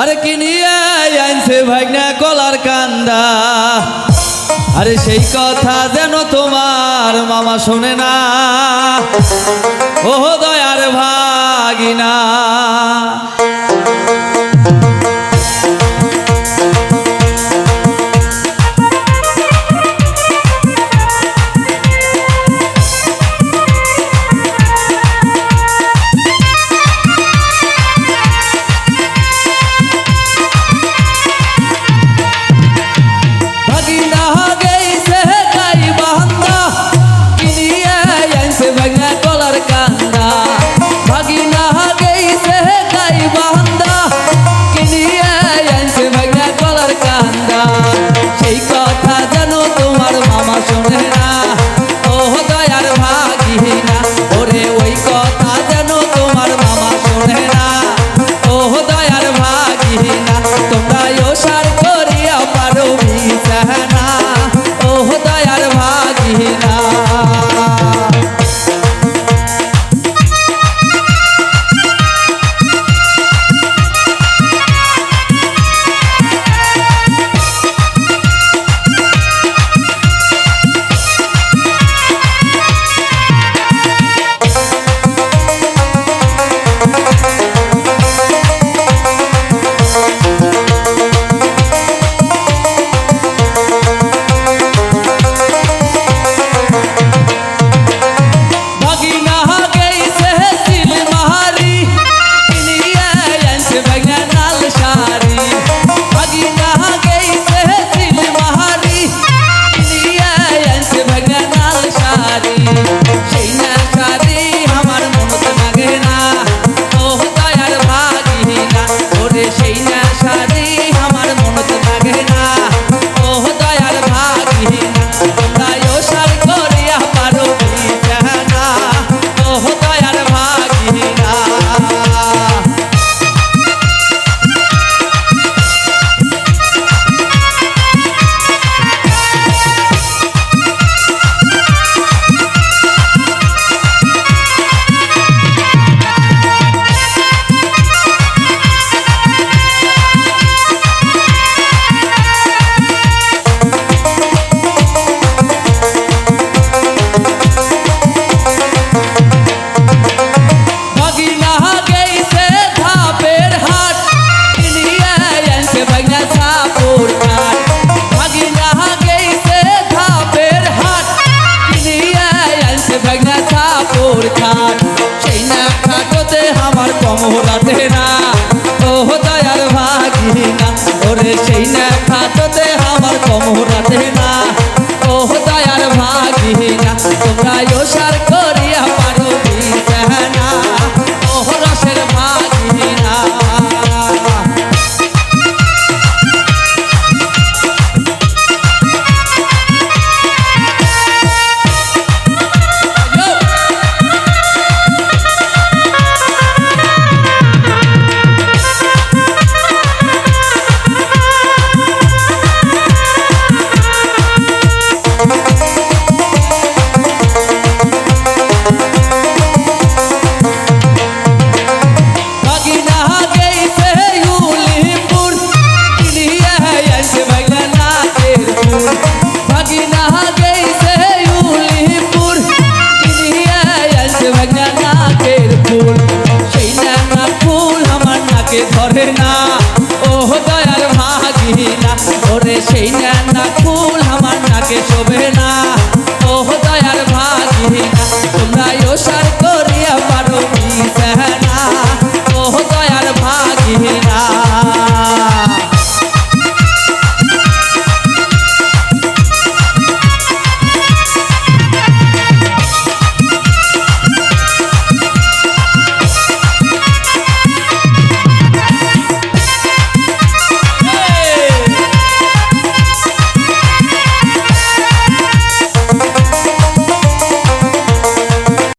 আরে কিনিয়ে আইনছে ভাগনা কলার কান্দা? আরে সেই কথা যেন তোমার মামা শোনে না। ও দয়ার ভাগিনা। মোহনা তেরা ও দয়ার ভাগিনা ওরে সেই না নাকে ধরে না। ও দয়ার ভাগিনা ওরে সেই না ফুল আমার নাকে শোভে না। ও দয়ার ভাগিনা তোমরা ও সার